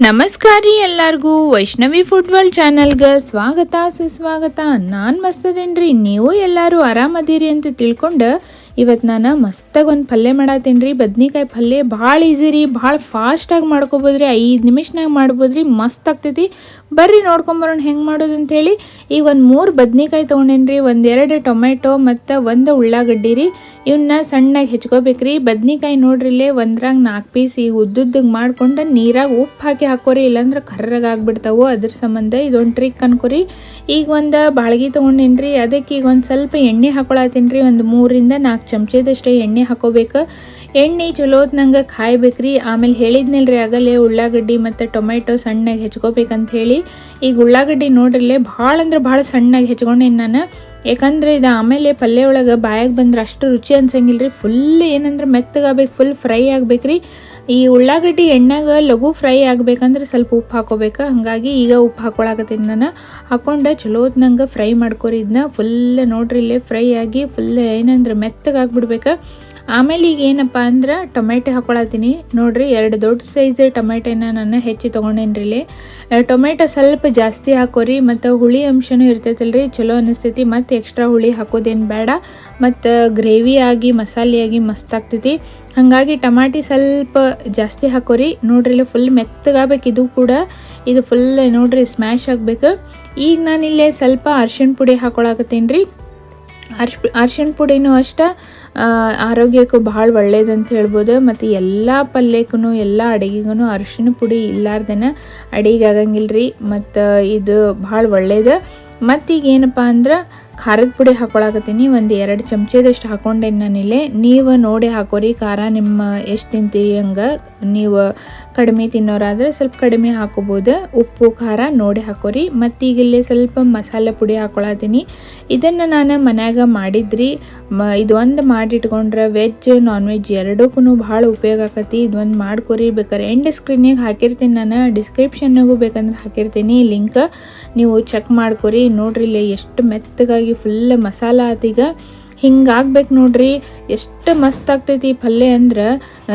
ನಮಸ್ಕಾರ ರೀ ಎಲ್ಲರಿಗೂ. ವೈಷ್ಣವಿ ಫುಟ್ಬಾಲ್ ಚಾನಲ್ಗೆ ಸ್ವಾಗತ, ಸುಸ್ವಾಗತ. ನಾನು ಮಸ್ತದೇನ್ರಿ, ನೀವು ಎಲ್ಲರೂ ಆರಾಮದೀರಿ ಅಂತ ತಿಳ್ಕೊಂಡು ಇವತ್ತು ನಾನು ಮಸ್ತಾಗಿ ಒಂದು ಪಲ್ಯ ಮಾಡತ್ತೀನಿ ರೀ ಬದ್ನಿಕಾಯಿ ಪಲ್ಯ ಭಾಳ ಈಸಿ ರೀ, ಭಾಳ ಫಾಸ್ಟಾಗಿ ಮಾಡ್ಕೊಬೋದ್ರಿ. ಐದು ನಿಮಿಷನಾಗ ಮಾಡ್ಬೋದ್ರಿ, ಮಸ್ತ್ ಆಗ್ತೈತಿ. ಬರ್ರಿ ನೋಡ್ಕೊಂಬರೋಣ ಹೆಂಗೆ ಮಾಡೋದು ಅಂತೇಳಿ. ಈಗ ಒಂದು ಮೂರು ಬದ್ನಿಕಾಯಿ ತೊಗೊಂಡೇನಿ ರೀ ಒಂದೆರಡು ಟೊಮೆಟೊ ಮತ್ತು ಒಂದು ಉಳ್ಳಾಗಡ್ಡಿ ರೀ. ಇವನ್ನ ಸಣ್ಣಗೆ ಹೆಚ್ಕೋಬೇಕ್ರಿ. ಬದ್ನಿಕಾಯಿ ನೋಡ್ರಿ ಇಲ್ಲೇ ಒಂದ್ರಾಗ ನಾಲ್ಕು ಪೀಸ್ ಈಗ ಉದ್ದುದ್ದಗೆ ಮಾಡ್ಕೊಂಡು ನೀರಾಗ ಉಪ್ಪು ಹಾಕಿ ಹಾಕೋರಿ, ಇಲ್ಲಾಂದ್ರೆ ಕರ್ರಾಗ ಆಗ್ಬಿಡ್ತಾವೆ ಅದ್ರ ಸಂಬಂಧ. ಇದೊಂದು ಟ್ರಿಕ್ ಅನ್ಕೋರಿ. ಈಗ ಒಂದು ಬಾಳ್ಗಿ ತೊಗೊಂಡೇನಿ ರೀ ಅದಕ್ಕೆ ಈಗ ಒಂದು ಸ್ವಲ್ಪ ಎಣ್ಣೆ ಹಾಕೊಳತ್ತೀನಿ ರೀ ಒಂದು ಮೂರಿಂದ ನಾಲ್ಕು ಚಮಚದಷ್ಟೇ ಎಣ್ಣೆ ಹಾಕೋಬೇಕು. ಎಣ್ಣೆ ಚಲೋತ್ ನಂಗೆ ಕಾಯ್ಬೇಕ್ರಿ. ಆಮೇಲೆ ಹೇಳಿದ್ನಲ್ರಿ ಆಗಲೇ ಉಳ್ಳಾಗಡ್ಡಿ ಮತ್ತು ಟೊಮೆಟೊ ಸಣ್ಣಗೆ ಹೆಚ್ಕೋಬೇಕಂತ ಹೇಳಿ ಈಗ ಉಳ್ಳಾಗಡ್ಡಿ ನೋಡ್ರಿಲ್ಲೇ ಭಾಳ ಅಂದ್ರೆ ಭಾಳ ಸಣ್ಣಗೆ ಹೆಚ್ಕೊಂಡೇನಿ ನಾನು. ಯಾಕಂದ್ರೆ ಇದು ಆಮೇಲೆ ಪಲ್ಯ ಒಳಗೆ ಬಾಯಾಗೆ ಬಂದ್ರೆ ಅಷ್ಟು ರುಚಿ ಅನ್ಸಂಗಿಲ್ಲ ರೀ ಫುಲ್ ಏನಂದ್ರೆ ಮೆತ್ತಗಾಗಬೇಕು, ಫುಲ್ ಫ್ರೈ ಆಗ್ಬೇಕ್ರಿ. ಈ ಉಳ್ಳಾಗಡ್ಡಿ ಎಣ್ಣೆಗೆ ಲಘು ಫ್ರೈ ಆಗ್ಬೇಕಂದ್ರೆ ಸ್ವಲ್ಪ ಉಪ್ಪು ಹಾಕೋಬೇಕು. ಹಾಗಾಗಿ ಈಗ ಉಪ್ಪು ಹಾಕೊಳಕತ್ತೀನಿ ನಾನು. ಹಾಕೊಂಡು ಚಲೋ ನಂಗೆ ಫ್ರೈ ಮಾಡ್ಕೊರಿ. ಇದನ್ನ ಫುಲ್ ನೋಡ್ರಿ ಇಲ್ಲೇ ಫ್ರೈ ಆಗಿ ಫುಲ್ ಏನಂದ್ರೆ ಮೆತ್ತಗಾಗ್ಬಿಡ್ಬೇಕು. ಆಮೇಲೆ ಈಗ ಏನಪ್ಪ ಅಂದ್ರೆ ಟೊಮೆಟೊ ಹಾಕೊಳತ್ತೀನಿ. ನೋಡ್ರಿ ಎರಡು ದೊಡ್ಡ ಸೈಜ್ ಟೊಮೆಟೊನ ನಾನು ಹೆಚ್ಚಿ ತೊಗೊಂಡೇನ್ರಿ ಇಲ್ಲಿ. ಟೊಮೆಟೊ ಸ್ವಲ್ಪ ಜಾಸ್ತಿ ಹಾಕೋರಿ, ಮತ್ತು ಹುಳಿ ಅಂಶನೂ ಇರ್ತೈತಲ್ರಿ, ಚಲೋ ಅನಿಸ್ತೈತಿ, ಮತ್ತು ಎಕ್ಸ್ಟ್ರಾ ಹುಳಿ ಹಾಕೋದೇನು ಬೇಡ. ಮತ್ತು ಗ್ರೇವಿ ಆಗಿ ಮಸಾಲೆಯಾಗಿ ಮಸ್ತ್ ಆಗ್ತೈತಿ. ಹಾಗಾಗಿ ಟಮಾಟಿ ಸ್ವಲ್ಪ ಜಾಸ್ತಿ ಹಾಕೋರಿ. ನೋಡ್ರಿ ಇಲ್ಲಿ ಫುಲ್ ಮೆತ್ತಗಾಗಬೇಕು ಇದು ಕೂಡ. ಇದು ಫುಲ್ ನೋಡ್ರಿ ಸ್ಮ್ಯಾಶ್ ಆಗಬೇಕು. ಈಗ ನಾನಿಲ್ಲೇ ಸ್ವಲ್ಪ ಅರ್ಶಿಣ ಪುಡಿ ಹಾಕೊಳಕತ್ತೀನಿ ರೀ. ಅರ್ಶ್, ಅರ್ಶಿಣ ಪುಡಿನೂ ಅಷ್ಟೇ ಆರೋಗ್ಯಕ್ಕೂ ಭಾಳ ಒಳ್ಳೇದಂತ ಹೇಳ್ಬೋದು. ಮತ್ತು ಎಲ್ಲ ಪಲ್ಯಕ್ಕೂ ಎಲ್ಲ ಅಡುಗೆಗೂ ಅರಿಶಿನ ಪುಡಿ ಇಲ್ಲಾರ್ದೇನೆ ಅಡಿಗೆ ಆಗಂಗಿಲ್ಲ ರೀ ಮತ್ತು ಇದು ಭಾಳ ಒಳ್ಳೇದು. ಮತ್ತೀಗ ಏನಪ್ಪ ಅಂದ್ರೆ ಖಾರದ ಪುಡಿ ಹಾಕೊಳಕತ್ತೀನಿ. ಒಂದು ಎರಡು ಚಮಚದಷ್ಟು ಹಾಕೊಂಡೇನಿ ನಾನಿಲ್ಲಿ ನೀವು ನೋಡಿ ಹಾಕೋರಿ. ಖಾರ ನಿಮ್ಮ ಎಷ್ಟು ತಿಂತೀರಿ ಹಂಗೆ ನೀವು ಕಡಿಮೆ ತಿನ್ನೋರಾದರೆ ಸ್ವಲ್ಪ ಕಡಿಮೆ ಹಾಕೋಬೋದು. ಉಪ್ಪು, ಖಾರ ನೋಡಿ ಹಾಕೋರಿ. ಮತ್ತು ಈಗ ಇಲ್ಲಿ ಸ್ವಲ್ಪ ಮಸಾಲೆ ಪುಡಿ ಹಾಕೊಳತ್ತೀನಿ ಇದನ್ನು ನಾನು ಮನ್ಯಾಗ ಮಾಡಿದ್ರಿ. ಮ, ಇದೊಂದು ಮಾಡಿಟ್ಕೊಂಡ್ರೆ ವೆಜ್ ನಾನ್ ವೆಜ್ ಎರಡಕ್ಕೂ ಭಾಳ ಉಪಯೋಗ ಆಕತಿ ಇದೊಂದು ಮಾಡ್ಕೊರಿ. ಬೇಕಾದ್ರೆ ಎಂಡ್ ಸ್ಕ್ರೀನಿಗೆ ಹಾಕಿರ್ತೀನಿ ನಾನು. ಡಿಸ್ಕ್ರಿಪ್ಷನ್ನಾಗೂ ಬೇಕಂದ್ರೆ ಹಾಕಿರ್ತೀನಿ. ಲಿಂಕ್ ನೀವು ಚೆಕ್ ಮಾಡ್ಕೊರಿ. ನೋಡ್ರಿ ಇಲ್ಲಿ ಎಷ್ಟು ಮೆತ್ತಗಾಗಿ ಫುಲ್ ಮಸಾಲ ಆತೀಗ ಹಿಂಗೆ ಆಗ್ಬೇಕು ನೋಡ್ರಿ ಎಷ್ಟು ಮಸ್ತ್ ಆಗ್ತೈತಿ ಪಲ್ಯ ಅಂದ್ರೆ.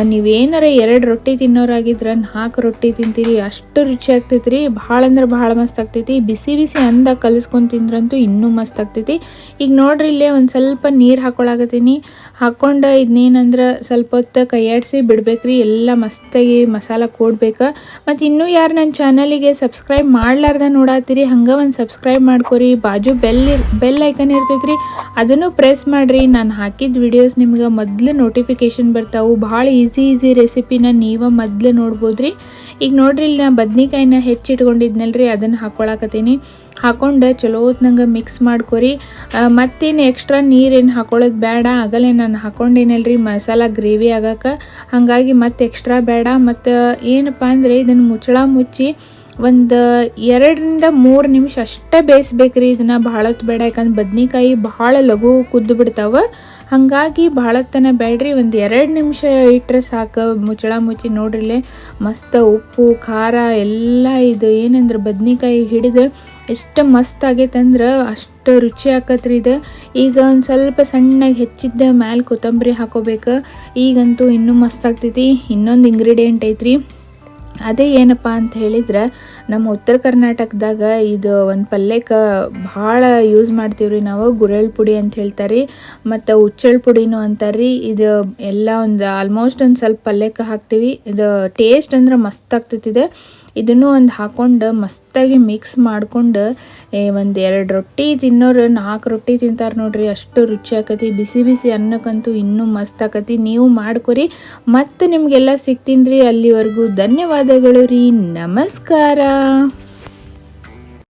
ನೀವೇನಾರ ಎರಡು ರೊಟ್ಟಿ ತಿನ್ನೋರಾಗಿದ್ರೆ ನಾಲ್ಕು ರೊಟ್ಟಿ ತಿಂತೀರಿ, ಅಷ್ಟು ರುಚಿ ಆಗ್ತೈತಿ ರೀ ಭಾಳ ಅಂದ್ರೆ ಭಾಳ ಮಸ್ತ್ ಆಗ್ತೈತಿ. ಬಿಸಿ ಬಿಸಿ ಅಂದ ಕಲಿಸ್ಕೊಂಡು ತಿಂದ್ರಂತೂ ಇನ್ನೂ ಮಸ್ತ್ ಆಗ್ತೈತಿ. ಈಗ ನೋಡ್ರಿ ಇಲ್ಲೇ ಒಂದು ಸ್ವಲ್ಪ ನೀರು ಹಾಕೊಳಾಗತ್ತೀನಿ ಹಾಕ್ಕೊಂಡು ಇದನ್ನೇನಂದ್ರೆ ಸ್ವಲ್ಪ ಹೊತ್ತು ಕೈಯಾಡಿಸಿ ಬಿಡ್ಬೇಕ್ರಿ. ಎಲ್ಲ ಮಸ್ತಾಗಿ ಮಸಾಲ ಕೊಡ್ಬೇಕು. ಮತ್ತು ಇನ್ನೂ ಯಾರು ನನ್ನ ಚಾನಲಿಗೆ ಸಬ್ಸ್ಕ್ರೈಬ್ ಮಾಡ್ಲಾರ್ದ ನೋಡತ್ತೀರಿ, ಹಂಗೆ ಒಂದು ಸಬ್ಸ್ಕ್ರೈಬ್ ಮಾಡ್ಕೊರಿ. ಬಾಜು ಬೆಲ್ ಬೆಲ್ ಐಕನ್ ಇರ್ತೈತ್ರಿ. ಅದನ್ನು ಪ್ರೆಸ್ ಮಾಡಿರಿ. ನಾನು ಹಾಕಿದ ವಿಡಿಯೋಸ್ ನಿಮ್ಗೆ ಮೊದಲು ನೋಟಿಫಿಕೇಶನ್ ಬರ್ತಾವೆ. ಭಾಳ ಈಸಿ ಈಸಿ ರೆಸಿಪಿನ ನೀವು ಮೊದಲು ನೋಡ್ಬೋದ್ರಿ. ಈಗ ನೋಡ್ರಿ, ಇಲ್ಲಿ ನಾ ಬದ್ನಿಕಾಯಿನ ರೀ ಅದನ್ನು ಹಾಕ್ಕೊಳಕತ್ತೀನಿ ಹಾಕೊಂಡು ಚಲೋ ಹೊತ್ನಂಗೆ ಮಿಕ್ಸ್ ಮಾಡ್ಕೊರಿ. ಮತ್ತೇನು ಎಕ್ಸ್ಟ್ರಾ ನೀರೇನು ಹಾಕೊಳ್ಳೋದು ಬೇಡ ಆಗಲೇ ನಾನು ಹಾಕೊಂಡೇನಲ್ರಿ, ಮಸಾಲ ಗ್ರೇವಿ ಆಗಕ್ಕೆ. ಹಾಗಾಗಿ ಮತ್ತೆ ಎಕ್ಸ್ಟ್ರಾ ಬೇಡ ಮತ್ತು ಏನಪ್ಪ ಅಂದರೆ, ಇದನ್ನು ಮುಚ್ಚಳ ಮುಚ್ಚಿ ಒಂದು ಎರಡರಿಂದ ಮೂರು ನಿಮಿಷ ಅಷ್ಟೇ ಬೇಯಿಸ್ಬೇಕ್ರಿ. ಇದನ್ನು ಭಾಳ ಬೇಡ, ಯಾಕಂದ್ರೆ ಬದ್ನಿಕಾಯಿ ಭಾಳ ಲಘು ಕುದ್ದು ಬಿಡ್ತಾವೆ. ಹಾಗಾಗಿ ತನ ಬೇಡ್ರಿ, ಒಂದು ಎರಡು ನಿಮಿಷ ಇಟ್ಟರೆ ಸಾಕು. ಮುಚ್ಚಳ ಮುಚ್ಚಿ ನೋಡ್ರಿಲೆ, ಮಸ್ತ್ ಉಪ್ಪು, ಖಾರ, ಎಲ್ಲ ಇದು ಏನಂದ್ರೆ ಬದ್ನಿಕಾಯಿ ಹಿಡಿದು ಎಷ್ಟು ಮಸ್ತ್ ಆಗೈತಂದ್ರೆ ಅಷ್ಟು ರುಚಿ ಹಾಕತ್ರಿ ಇದು. ಈಗ ಒಂದು ಸ್ವಲ್ಪ ಸಣ್ಣಗೆ ಹೆಚ್ಚಿದ್ದ ಮ್ಯಾಲೆ ಕೊತ್ತಂಬರಿ ಹಾಕೋಬೇಕು. ಈಗಂತೂ ಇನ್ನೂ ಮಸ್ತ್ ಆಗ್ತೈತಿ. ಇನ್ನೊಂದು ಇಂಗ್ರೀಡಿಯೆಂಟ್ ಐತ್ರಿ. ಅದೇ ಏನಪ್ಪ ಅಂತ ಹೇಳಿದ್ರೆ, ನಮ್ಮ ಉತ್ತರ ಕರ್ನಾಟಕದಾಗ ಇದು ಒಂದು ಪಲ್ಯಕ್ಕೆ ಭಾಳ ಯೂಸ್ ಮಾಡ್ತೀವಿ ರೀ ನಾವು ಗುರೆಳ್ ಪುಡಿ ಅಂತ ಹೇಳ್ತಾರೆ, ಮತ್ತು ಹುಚ್ಚಳ್ ಪುಡಿನೂ ಅಂತಾರೆ, ಇದು ಎಲ್ಲ ಒಂದು ಆಲ್ಮೋಸ್ಟ್ ಒಂದು ಸ್ವಲ್ಪ ಪಲ್ಯಕ್ಕೆ ಹಾಕ್ತೀವಿ. ಇದು ಟೇಸ್ಟ್ ಅಂದ್ರೆ ಮಸ್ತ್ ಆಗ್ತೈತಿದೆ. ಇದನ್ನು ಒಂದು ಹಾಕ್ಕೊಂಡು ಮಸ್ತಾಗಿ ಮಿಕ್ಸ್ ಮಾಡ್ಕೊಂಡು ಒಂದು ಎರಡು ರೊಟ್ಟಿ ತಿನ್ನೋರು ನಾಲ್ಕು ರೊಟ್ಟಿ ತಿಂತಾರೆ ನೋಡ್ರಿ, ಅಷ್ಟು ರುಚಿ ಆಕತಿ. ಬಿಸಿ ಬಿಸಿ ಅನ್ನಕ್ಕಂತೂ ಇನ್ನೂ ಮಸ್ತ್ ಆಕತಿ. ನೀವು ಮಾಡ್ಕೊರಿ. ಮತ್ತು ನಿಮಗೆಲ್ಲ ಸಿಗ್ತೀನಿ ರೀ. ಅಲ್ಲಿವರೆಗೂ ಧನ್ಯವಾದಗಳು ರೀ. ನಮಸ್ಕಾರ.